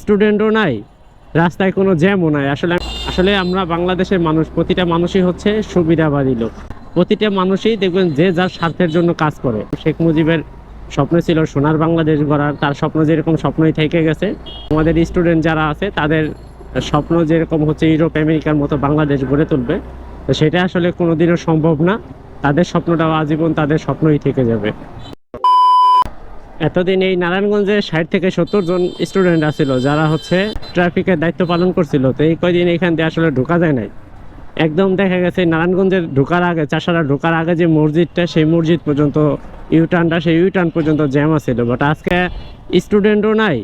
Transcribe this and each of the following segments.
স্টুডেন্টও নাই, রাস্তায় কোনো জ্যামও নাই। আসলে আসলে আমরা বাংলাদেশের মানুষ, প্রতিটা মানুষই হচ্ছে সুবিধাবাদী লোক। প্রতিটা মানুষই দেখবেন যে যার স্বার্থের জন্য কাজ করে। শেখ মুজিবের স্বপ্ন ছিল সোনার বাংলাদেশ গড়ার, তার স্বপ্ন যেরকম স্বপ্নই থেকে গেছে। আমাদের স্টুডেন্ট যারা আছে, তাদের স্বপ্ন যেরকম হচ্ছে ইউরোপ, আমেরিকার মতো বাংলাদেশ গড়ে তুলবে, তো সেটা আসলে কোনোদিনও সম্ভব না। তাদের স্বপ্নটাও আজীবন তাদের স্বপ্নই থেকে যাবে। এতদিন এই নারায়ণগঞ্জে ষাট থেকে সত্তর জন স্টুডেন্ট আছিল যারা হচ্ছে ট্রাফিকের দায়িত্ব পালন করছিল। তো এই কয়দিন এখান দিয়ে আসলে ঢোকা যায় নাই। একদম দেখা গেছে নারায়ণগঞ্জের ঢোকার আগে, চাষারা ঢোকার আগে যে মসজিদটা, সেই মসজিদ পর্যন্ত ইউটার্নটা সেই ইউটার্ন পর্যন্ত জ্যাম আছিল। বাট আজকে স্টুডেন্টও নাই,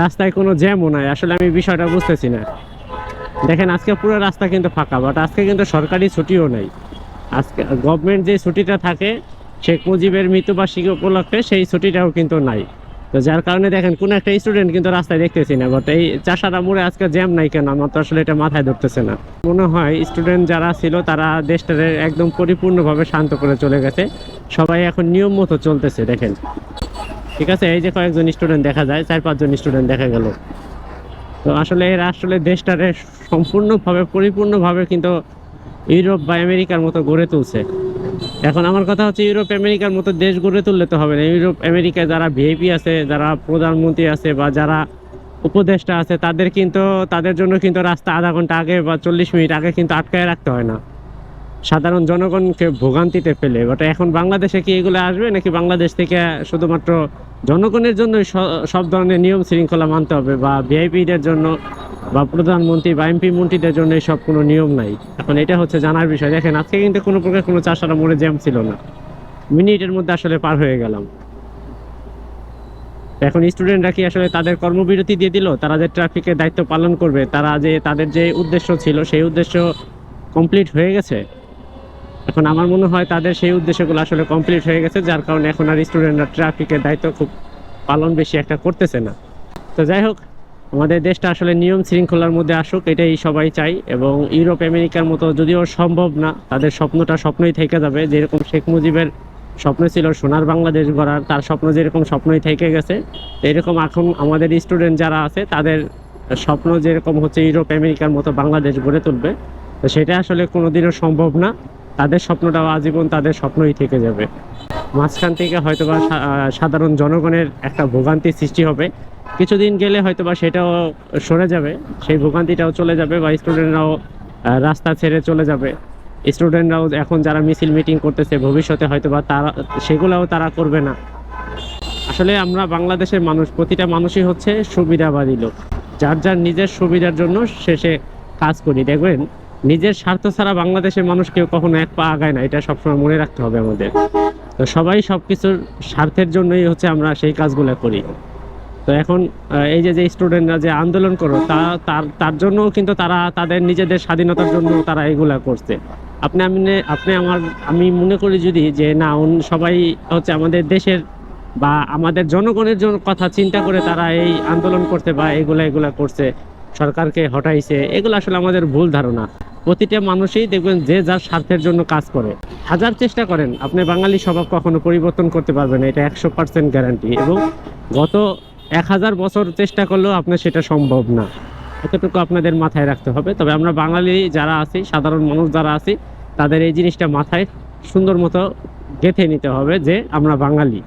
রাস্তায় কোনো জ্যামও নাই। আসলে আমি বিষয়টা বুঝতেছি না। দেখেন, আজকে পুরো রাস্তা কিন্তু ফাঁকা বাট আজকে কিন্তু সরকারি ছুটিও নেই। আজকে গভর্নমেন্ট যে ছুটিটা থাকে শেখ মুজিবের মৃত্যুবার্ষিকী উপলক্ষে সেই ছুটিটাও কিন্তু নাই। তো যার কারণে দেখেন, কোন একটা স্টুডেন্ট কিন্তু রাস্তায় দেখতেছি না বাট এই চাষারা মোড়ে আজকে জ্যাম নাই কেন? আমার তো আসলে এটা মাথায় ধরতেছে না। মনে হয় স্টুডেন্ট যারা ছিল, তারা দেশটাকে একদম পরিপূর্ণভাবে শান্ত করে চলে গেছে। সবাই এখন নিয়ম মতো চলতেছে, দেখেন। ঠিক আছে, এই যে কয়েকজন স্টুডেন্ট দেখা যায়, চার পাঁচজন স্টুডেন্ট দেখা গেল। তো আসলে এরা আসলে দেশটারে সম্পূর্ণভাবে, পরিপূর্ণভাবে কিন্তু ইউরোপ বা আমেরিকার মতো গড়ে তুলছে। এখন আমার কথা হচ্ছে ইউরোপ, আমেরিকার মতো দেশ গড়ে তুললে তো হবে না। ইউরোপ, আমেরিকায় যারা ভিআইপি আছে, যারা প্রধানমন্ত্রী আছে বা যারা উপদেষ্টা আছে, তাদের কিন্তু, তাদের জন্য কিন্তু রাস্তা আধা ঘণ্টা আগে বা চল্লিশ মিনিট আগে কিন্তু আটকায় রাখতে হয় না। সাধারণ জনগণকে ভোগান্তিতে ফেলে। বাট এখন বাংলাদেশে কি এগুলো আসবে? নাকি বাংলাদেশ থেকে শুধুমাত্র জনগণের জন্য সব ধরনের নিয়ম শৃঙ্খলা মানতে হবে বা ভিআইপিদের জন্য বা প্রধানমন্ত্রী বা এমপি মন্ত্রীদের জন্য সব কোনো নিয়ম নাই। এখন এটা হচ্ছে জানার বিষয়। দেখেন, আজকে কিন্তু কোনো প্রকার কোনো চাষারা মোড়ে জ্যাম ছিল না। মিনিটের মধ্যে আসলে পার হয়ে গেলাম। এখন স্টুডেন্টরা কি আসলে তাদের কর্মবিরতি দিয়ে দিল? তারা যে ট্রাফিকের দায়িত্ব পালন করবে, তারা যে তাদের যে উদ্দেশ্য ছিল, সেই উদ্দেশ্য কমপ্লিট হয়ে গেছে? এখন আমার মনে হয় তাদের সেই উদ্দেশ্যগুলো আসলে কমপ্লিট হয়ে গেছে, যার কারণে এখন আর স্টুডেন্টরা ট্রাফিকের দায়িত্ব খুব পালন বেশি একটা করতেছে না। তো যাই হোক আমাদের দেশটা আসলে নিয়ম শৃঙ্খলার মধ্যে আসুক, এটাই সবাই চাই। এবং ইউরোপ, আমেরিকার মতো যদিও সম্ভব না, তাদের স্বপ্নটা স্বপ্নই থেকে যাবে। যেরকম শেখ মুজিবের স্বপ্ন ছিল সোনার বাংলাদেশ গড়ার, তার স্বপ্ন যেরকম স্বপ্নই থেকে গেছে, এরকম এখন আমাদের স্টুডেন্ট যারা আছে, তাদের স্বপ্ন যেরকম হচ্ছে ইউরোপ, আমেরিকার মতো বাংলাদেশ গড়ে তুলবে, তো সেটা আসলে কোনোদিনও সম্ভব না। তাদের স্বপ্নটাও আজীবন তাদের স্বপ্নই থেকে যাবে। মাঝখান থেকে হয়তোবা সাধারণ জনগণের একটা ভোগান্তি সৃষ্টি হবে। কিছুদিন গেলে হয়তোবা সেটাও সরে যাবে, সেই ভোগান্তিটাও চলে যাবে বা স্টুডেন্টরাও রাস্তা ছেড়ে চলে যাবে। স্টুডেন্টরাও এখন যারা মিছিল মিটিং করতেছে, ভবিষ্যতে হয়তো বা তারা, সেগুলোও তারা করবে না। আসলে আমরা বাংলাদেশের মানুষ, প্রতিটা মানুষই হচ্ছে সুবিধাবাদী লোক। যার যার নিজের সুবিধার জন্য শেষে কাজ করি। দেখবেন, নিজের স্বার্থ ছাড়া বাংলাদেশের মানুষ কেউ কখনো এক পা আগায় না, এটা সবসময় মনে রাখতে হবে আমাদের। তো সবাই সব কিছুর স্বার্থের জন্যই হচ্ছে আমরা সেই কাজগুলো করি। তো এখন এই যে যে স্টুডেন্টরা যে আন্দোলন করো তা, তার তার জন্যও কিন্তু তারা তাদের নিজেদের স্বাধীনতার জন্য তারা এগুলা করছে। আপনি, আমি আপনি আমার, আমি মনে করি যদি যে, না সবাই হচ্ছে আমাদের দেশের বা আমাদের জনগণের জন্য কথা চিন্তা করে তারা এই আন্দোলন করতে বা এগুলা এগুলা করছে, সরকারকে হটাইছে, এগুলো আসলে আমাদের ভুল ধারণা। প্রতিটা মানুষই দেখবেন যে যার স্বার্থের জন্য কাজ করে। হাজার চেষ্টা করেন, আপনি বাঙালি স্বভাব কখনো পরিবর্তন করতে পারবেন এটা একশো পার্সেন্ট গ্যারান্টি এবং গত এক হাজার বছর চেষ্টা করলেও আপনার সেটা সম্ভব না। এতটুকু আপনাদের মাথায় রাখতে হবে। তবে আমরা বাঙালি যারা আছি, সাধারণ মানুষ যারা আছি, তাদের এই জিনিসটা মাথায় সুন্দর মতো গেঁথে নিতে হবে যে আমরা বাঙালি।